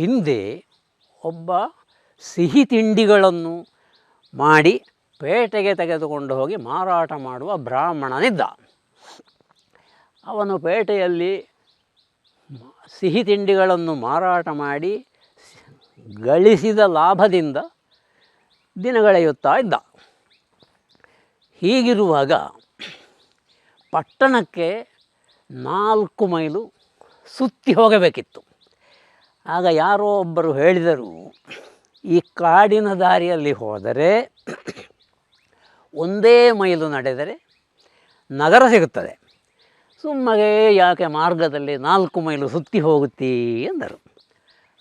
ಹಿಂದೆ ಒಬ್ಬ ಸಿಹಿ ತಿಂಡಿಗಳನ್ನು ಮಾಡಿ ಪೇಟೆಗೆ ತೆಗೆದುಕೊಂಡು ಹೋಗಿ ಮಾರಾಟ ಮಾಡುವ ಬ್ರಾಹ್ಮಣನಿದ್ದ. ಅವನು ಪೇಟೆಯಲ್ಲಿ ಸಿಹಿ ತಿಂಡಿಗಳನ್ನು ಮಾರಾಟ ಮಾಡಿ ಗಳಿಸಿದ ಲಾಭದಿಂದ ದಿನಗಳೆಯುತ್ತಾ ಇದ್ದ. ಹೀಗಿರುವಾಗ ಪಟ್ಟಣಕ್ಕೆ ನಾಲ್ಕು ಮೈಲು ಸುತ್ತಿ ಹೋಗಬೇಕಿತ್ತು. ಆಗ ಯಾರೋ ಒಬ್ಬರು ಹೇಳಿದರು, ಈ ಕಾಡಿನ ದಾರಿಯಲ್ಲಿ ಹೋದರೆ ಒಂದೇ ಮೈಲು ನಡೆದರೆ ನಗರ ಸಿಗುತ್ತದೆ. ಸುಮ್ಮಗೆ ಯಾಕೆ ಮಾರ್ಗದಲ್ಲಿ ನಾಲ್ಕು ಮೈಲು ಸುತ್ತಿ ಹೋಗುತ್ತೀ ಎಂದರು.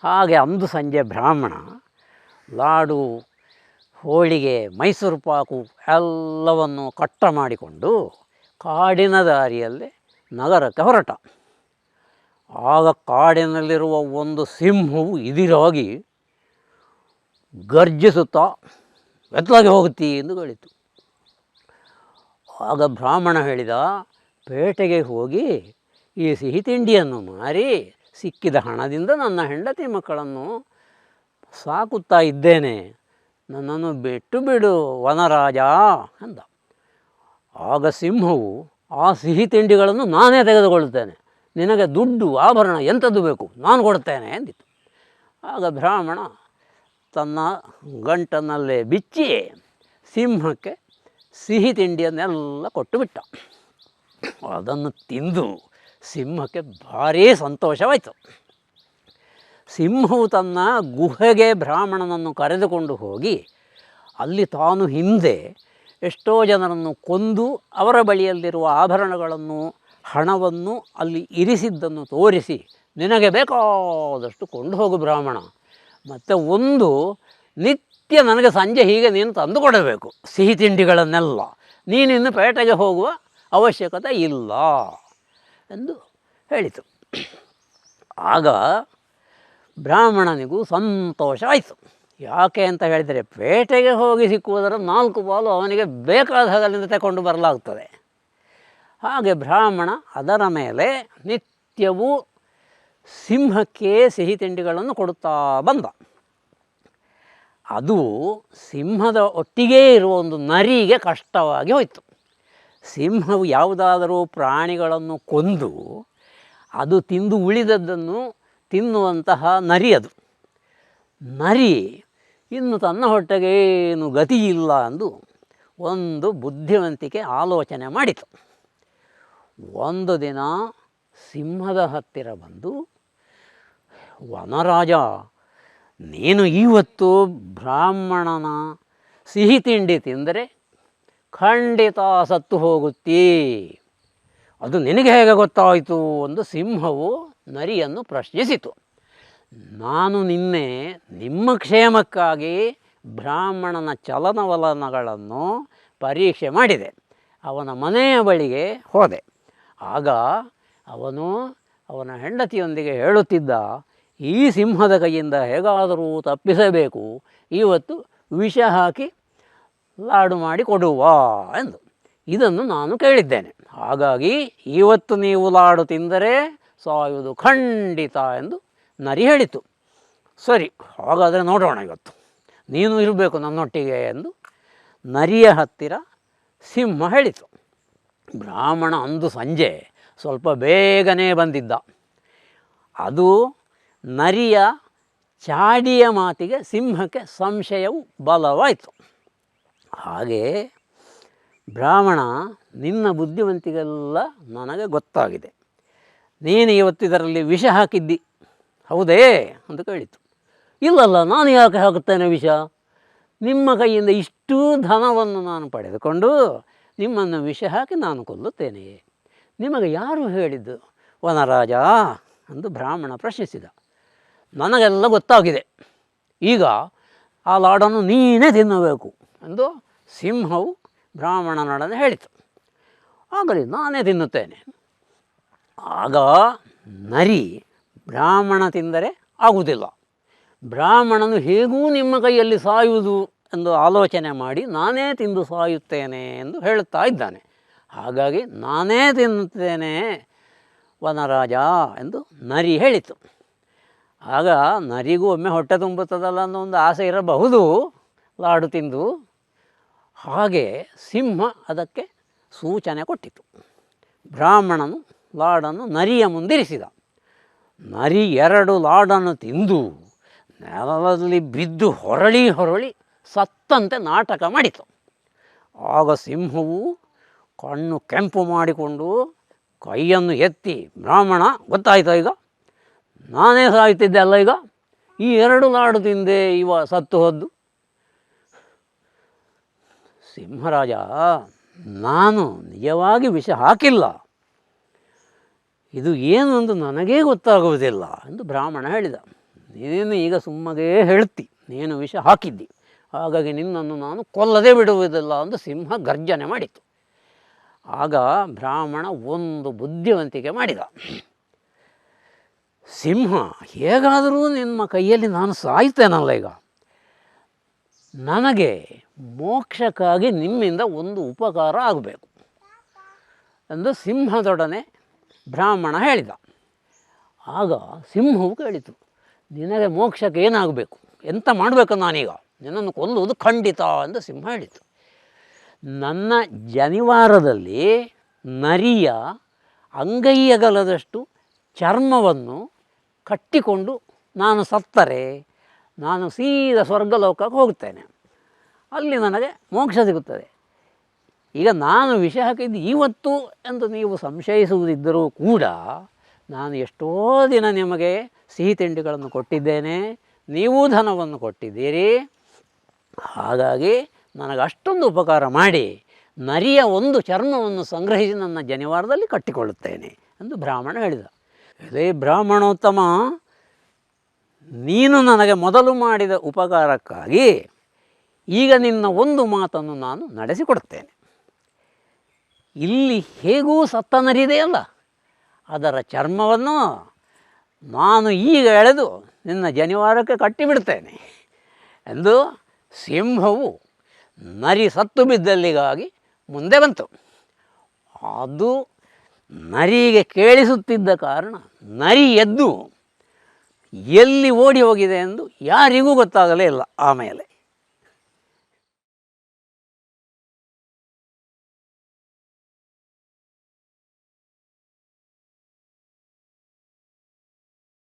ಹಾಗೆ ಅಂದು ಸಂಜೆ ಬ್ರಾಹ್ಮಣ ಲಾಡು, ಹೋಳಿಗೆ, ಮೈಸೂರು ಪಾಕು ಎಲ್ಲವನ್ನು ಕಟ್ಟ ಮಾಡಿಕೊಂಡು ಕಾಡಿನ ದಾರಿಯಲ್ಲಿ ನಗರಕ್ಕೆ ಹೊರಟ. ಆಗ ಕಾಡಿನಲ್ಲಿರುವ ಒಂದು ಸಿಂಹವು ಇದಿರಾಗಿ ಗರ್ಜಿಸುತ್ತಾ ಎತ್ತಲಾಗಿ ಹೋಗುತ್ತಿ ಎಂದು ಹೇಳಿತು. ಆಗ ಬ್ರಾಹ್ಮಣ ಹೇಳಿದ, ಪೇಟೆಗೆ ಹೋಗಿ ಈ ಸಿಹಿ ತಿಂಡಿಯನ್ನು ಮಾರಿ, ಸಿಕ್ಕಿದ ಹಣದಿಂದ ನನ್ನ ಹೆಂಡತಿ ಮಕ್ಕಳನ್ನು ಸಾಕುತ್ತಾ ಇದ್ದೇನೆ. ನನ್ನನ್ನು ಬಿಟ್ಟು ಬಿಡು ವನರಾಜ ಅಂದ. ಆಗ ಸಿಂಹವು ಆ ಸಿಹಿ ತಿಂಡಿಗಳನ್ನು ನಾನೇ ತೆಗೆದುಕೊಳ್ಳುತ್ತೇನೆ. ನಿನಗೆ ದುಡ್ಡು, ಆಭರಣ ಎಂಥದ್ದು ಬೇಕು? ನಾನು ಕೊಡ್ತೇನೆ ಎಂದಿತ್ತು ಆಗ ಬ್ರಾಹ್ಮಣ ತನ್ನ ಗಂಟನಲ್ಲೇ ಬಿಚ್ಚಿ ಸಿಂಹಕ್ಕೆ ಸಿಹಿ ತಿಂಡಿಯನ್ನೆಲ್ಲ ಕೊಟ್ಟು ಬಿಟ್ಟ. ಅದನ್ನು ತಿಂದು ಸಿಂಹಕ್ಕೆ ಭಾರೀ ಸಂತೋಷವಾಯಿತು. ಸಿಂಹವು ತನ್ನ ಗುಹೆಗೆ ಬ್ರಾಹ್ಮಣನನ್ನು ಕರೆದುಕೊಂಡು ಹೋಗಿ ಅಲ್ಲಿ ತಾನು ಹಿಂದೆ ಎಷ್ಟೋ ಜನರನ್ನು ಕೊಂದು ಅವರ ಬಳಿಯಲ್ಲಿರುವ ಆಭರಣಗಳನ್ನು ಹಣವನ್ನು ಅಲ್ಲಿ ಇರಿಸಿದ್ದನ್ನು ತೋರಿಸಿ ನಿನಗೆ ಬೇಕಾದಷ್ಟು ಕೊಂಡು ಹೋಗು ಬ್ರಾಹ್ಮಣ. ಮತ್ತು ಒಂದು, ನಿತ್ಯ ನನಗೆ ಸಂಜೆ ಹೀಗೆ ನೀನು ತಂದು ಕೊಡಬೇಕು ಸಿಹಿ ತಿಂಡಿಗಳನ್ನೆಲ್ಲ. ನೀನಿನ್ನು ಪೇಟೆಗೆ ಹೋಗುವ ಅವಶ್ಯಕತೆ ಇಲ್ಲ ಎಂದು ಹೇಳಿತು. ಆಗ ಬ್ರಾಹ್ಮಣನಿಗೂ ಸಂತೋಷ ಆಯಿತು. ಯಾಕೆ ಅಂತ ಹೇಳಿದರೆ ಪೇಟೆಗೆ ಹೋಗಿ ಸಿಕ್ಕುವುದರ ನಾಲ್ಕು ಪಾಲು ಅವನಿಗೆ ಬೇಕಾದ ಹಾಗಲಿಂದ ತಗೊಂಡು ಬರಲಾಗ್ತದೆ. ಹಾಗೆ ಬ್ರಾಹ್ಮಣ ಅದರ ಮೇಲೆ ನಿತ್ಯವೂ ಸಿಂಹಕ್ಕೆ ಸಿಹಿ ತಿಂಡಿಗಳನ್ನು ಕೊಡುತ್ತಾ ಬಂದ. ಅದು ಸಿಂಹದ ಒಟ್ಟಿಗೆ ಇರುವ ಒಂದು ನರಿಗೆ ಕಷ್ಟವಾಗಿ ಹೋಯಿತು. ಸಿಂಹವು ಯಾವುದಾದರೂ ಪ್ರಾಣಿಗಳನ್ನು ಕೊಂದು ಅದು ತಿಂದು ಉಳಿದದ್ದನ್ನು ತಿನ್ನುವಂತಹ ನರಿ ಅದು. ನರಿ ಇನ್ನು ತನ್ನ ಹೊಟ್ಟೆಗೆ ಏನು ಗತಿ ಇಲ್ಲ ಎಂದು ಒಂದು ಬುದ್ಧಿವಂತಿಕೆ ಆಲೋಚನೆ ಮಾಡಿತು. ಒಂದು ದಿನ ಸಿಂಹದ ಹತ್ತಿರ ಬಂದು, ವನರಾಜ, ನೀನು ಇವತ್ತು ಬ್ರಾಹ್ಮಣನ ಸಿಹಿ ತಿಂಡಿ ತಿಂದರೆ ಖಂಡಿತ ಸತ್ತು ಹೋಗುತ್ತೀ. ಅದು ನಿನಗೆ ಹೇಗೆ ಗೊತ್ತಾಯಿತು? ಒಂದು ಸಿಂಹವು ನರಿಯನ್ನು ಪ್ರಶ್ನಿಸಿತು. ನಾನು ನಿನ್ನೆ ನಿಮ್ಮ ಕ್ಷೇಮಕ್ಕಾಗಿ ಬ್ರಾಹ್ಮಣನ ಚಲನವಲನಗಳನ್ನು ಪರೀಕ್ಷೆ ಮಾಡಿದೆ. ಅವನ ಮನೆಯ ಬಳಿಗೆ ಹೋದೆ. ಆಗ ಅವನು ಅವನ ಹೆಂಡತಿಯೊಂದಿಗೆ ಹೇಳುತ್ತಿದ್ದ, ಈ ಸಿಂಹದ ಕೈಯಿಂದ ಹೇಗಾದರೂ ತಪ್ಪಿಸಬೇಕು. ಇವತ್ತು ವಿಷ ಹಾಕಿ ಲಾಡು ಮಾಡಿ ಕೊಡುವ ಎಂದು ಇದನ್ನು ನಾನು ಕೇಳಿದ್ದೇನೆ. ಹಾಗಾಗಿ ಇವತ್ತು ನೀವು ಲಾಡು ತಿಂದರೆ ಸಾಯುವುದು ಖಂಡಿತ ಎಂದು ನರಿ ಹೇಳಿತು. ಸರಿ, ಹಾಗಾದರೆ ನೋಡೋಣ ಇವತ್ತು. ನೀನು ಇರಬೇಕು ನನ್ನೊಟ್ಟಿಗೆ ಎಂದು ನರಿಯ ಹತ್ತಿರ ಸಿಂಹ ಹೇಳಿತು. ಬ್ರಾಹ್ಮಣ ಅಂದು ಸಂಜೆ ಸ್ವಲ್ಪ ಬೇಗನೆ ಬಂದಿದ್ದ. ಅದು ನರಿಯ ಚಾಡಿಯ ಮಾತಿಗೆ ಸಿಂಹಕ್ಕೆ ಸಂಶಯವು ಬಲವಾಯಿತು. ಹಾಗೆ ಬ್ರಾಹ್ಮಣ, ನಿನ್ನ ಬುದ್ಧಿವಂತಿಗೆಲ್ಲ ನನಗೆ ಗೊತ್ತಾಗಿದೆ. ನೀನು ಇವತ್ತು ಇದರಲ್ಲಿ ವಿಷ ಹಾಕಿದ್ದಿ. ಹೌದೇ? ಅಂತ ಕೇಳಿತು ಇಲ್ಲಲ್ಲ, ನಾನು ಯಾಕೆ ಹಾಕುತ್ತೇನೆ ವಿಷ? ನಿಮ್ಮ ಕೈಯಿಂದ ಇಷ್ಟೂ ಧನವನ್ನು ನಾನು ಪಡೆದುಕೊಂಡು ನಿಮ್ಮನ್ನು ವಿಷ ಹಾಕಿ ನಾನು ಕೊಲ್ಲುತ್ತೇನೆ ನಿಮಗೆ ಯಾರು ಹೇಳಿದ್ದು? ವನರಾಜ ಎಂದು ಬ್ರಾಹ್ಮಣ ಪ್ರಶ್ನಿಸಿದ. ನನಗೆಲ್ಲ ಗೊತ್ತಾಗಿದೆ. ಈಗ ಆ ಲಾಡನ್ನು ನೀನೇ ತಿನ್ನಬೇಕು ಎಂದು ಸಿಂಹವು ಬ್ರಾಹ್ಮಣನೊಡನೆ ಹೇಳಿತು. ಆಗಲಿ, ನಾನೇ ತಿನ್ನುತ್ತೇನೆ. ಆಗ ನರಿ ಬ್ರಾಹ್ಮಣ ತಿಂದರೆ ಆಗುವುದಿಲ್ಲ. ಬ್ರಾಹ್ಮಣನು ಹೇಗೂ ನಿಮ್ಮ ಕೈಯಲ್ಲಿ ಸಾಯುವುದು? ಎಂದು ಆಲೋಚನೆ ಮಾಡಿ, ನಾನೇ ತಿಂದು ಸಾಯುತ್ತೇನೆ ಎಂದು ಹೇಳುತ್ತಾ ಇದ್ದಾನೆ. ಹಾಗಾಗಿ ನಾನೇ ತಿನ್ನುತ್ತೇನೆ ವನರಾಜ ಎಂದು ನರಿ ಹೇಳಿತು. ಆಗ ನರಿಗೂ ಒಮ್ಮೆ ಹೊಟ್ಟೆ ತುಂಬುತ್ತದಲ್ಲ ಅನ್ನೋ ಒಂದು ಆಸೆ ಇರಬಹುದು, ಲಾಡು ತಿಂದು. ಹಾಗೆ ಸಿಂಹ ಅದಕ್ಕೆ ಸೂಚನೆ ಕೊಟ್ಟಿತು. ಬ್ರಾಹ್ಮಣನು ಲಾಡನ್ನು ನರಿಯ ಮುಂದಿರಿಸಿದ. ನರಿ ಎರಡು ಲಾಡನ್ನು ತಿಂದು, ನೆಲದಲ್ಲಿ ಬಿದ್ದು ಹೊರಳಿ ಹೊರಳಿ ಸತ್ತಂತೆ ನಾಟಕ ಮಾಡಿತು. ಆಗ ಸಿಂಹವು ಕಣ್ಣು ಕೆಂಪು ಮಾಡಿಕೊಂಡು ಕೈಯನ್ನು ಎತ್ತಿ, ಬ್ರಾಹ್ಮಣ, ಗೊತ್ತಾಯ್ತಾ ಈಗ? ನಾನೇ ಸಾಯ್ತಿದ್ದೆ ಅಲ್ಲ ಈಗ? ಈ ಎರಡು ನಾಡು ತಿಂದೆ ಇವ ಸತ್ತು ಹೋದ್ದು. ಸಿಂಹರಾಜ, ನಾನು ನಿಜವಾಗಿ ವಿಷ ಹಾಕಿಲ್ಲ. ಇದು ಏನು ಅಂತ ನನಗೇ ಗೊತ್ತಾಗುವುದಿಲ್ಲ ಎಂದು ಬ್ರಾಹ್ಮಣ ಹೇಳಿದ. ನೀನು ಈಗ ಸುಮ್ಮಗೇ ಹೇಳ್ತಿ, ನೀನು ವಿಷ ಹಾಕಿದ್ದಿ. ಹಾಗಾಗಿ ನಿನ್ನನ್ನು ನಾನು ಕೊಲ್ಲದೆ ಬಿಡುವುದಿಲ್ಲ ಎಂದು ಸಿಂಹ ಗರ್ಜನೆ ಮಾಡಿತು. ಆಗ ಬ್ರಾಹ್ಮಣ ಒಂದು ಬುದ್ಧಿವಂತಿಕೆ ಮಾಡಿದ. ಸಿಂಹ, ಹೇಗಾದರೂ ನಿಮ್ಮ ಕೈಯಲ್ಲಿ ನಾನು ಸಾಯ್ತೇನಲ್ಲ ಈಗ? ನನಗೆ ಮೋಕ್ಷಕ್ಕಾಗಿ ನಿಮ್ಮಿಂದ ಒಂದು ಉಪಕಾರ ಆಗಬೇಕು ಎಂದು ಸಿಂಹದೊಡನೆ ಬ್ರಾಹ್ಮಣ ಹೇಳಿದ. ಆಗ ಸಿಂಹವು ಕೇಳಿತು, ನಿನಗೆ ಮೋಕ್ಷಕ್ಕೆ ಏನಾಗಬೇಕು? ಎಂತ ಮಾಡಬೇಕು ನಾನೀಗ? ನಿನ್ನನ್ನು ಕೊಲ್ಲುವುದು ಖಂಡಿತ ಅಂತ ಸಿಂಹ ಹೇಳಿತು. ನನ್ನ ಜನಿವಾರದಲ್ಲಿ ನರಿಯ ಅಂಗೈಯಗಲದಷ್ಟು ಚರ್ಮವನ್ನು ಕಟ್ಟಿಕೊಂಡು ನಾನು ಸತ್ತರೆ, ನಾನು ಸೀದಾ ಸ್ವರ್ಗಲೋಕಕ್ಕೆ ಹೋಗ್ತೇನೆ. ಅಲ್ಲಿ ನನಗೆ ಮೋಕ್ಷ ಸಿಗುತ್ತದೆ. ಈಗ ನಾನು ವಿಷ ಹಾಕಿದ್ದು ಇವತ್ತು ಎಂದು ನೀವು ಸಂಶಯಿಸುವುದಿದ್ದರೂ ಕೂಡ ನಾನು ಎಷ್ಟೋ ದಿನ ನಿಮಗೆ ಸಿಹಿ ತಿಂಡಿಗಳನ್ನು ಕೊಟ್ಟಿದ್ದೇನೆ, ನೀವು ಧನವನ್ನು ಕೊಟ್ಟಿದ್ದೀರಿ ಹಾಗಾಗಿ ನನಗೆ ಅಷ್ಟೊಂದು ಉಪಕಾರ ಮಾಡಿ ನರಿಯ ಒಂದು ಚರ್ಮವನ್ನು ಸಂಗ್ರಹಿಸಿ ನನ್ನ ಜನಿವಾರದಲ್ಲಿ ಕಟ್ಟಿಕೊಳ್ಳುತ್ತೇನೆ ಎಂದು ಬ್ರಾಹ್ಮಣ ಹೇಳಿದ. ಅದೇ ಬ್ರಾಹ್ಮಣೋತ್ತಮ, ನೀನು ನನಗೆ ಮೊದಲು ಮಾಡಿದ ಉಪಕಾರಕ್ಕಾಗಿ ಈಗ ನಿನ್ನ ಒಂದು ಮಾತನ್ನು ನಾನು ನಡೆಸಿಕೊಡುತ್ತೇನೆ. ಇಲ್ಲಿ ಹೇಗೂ ಸತ್ತ ನರಿದೆಯಲ್ಲ ಅದರ ಚರ್ಮವನ್ನು ನಾನು ಈಗ ಎಳೆದು ನಿನ್ನ ಜನಿವಾರಕ್ಕೆ ಕಟ್ಟಿಬಿಡ್ತೇನೆ ಎಂದು ಸಿಂಹವು ನರಿ ಸತ್ತು ಬಿದ್ದಲ್ಲಿಗಾಗಿ ಮುಂದೆ ಬಂತು. ಅದು ನರಿಗೆ ಕೇಳಿಸುತ್ತಿದ್ದ ಕಾರಣ ನರಿ ಎದ್ದು ಎಲ್ಲಿ ಓಡಿ ಹೋಗಿದೆ ಎಂದು ಯಾರಿಗೂ ಗೊತ್ತಾಗಲೇ ಇಲ್ಲ ಆಮೇಲೆ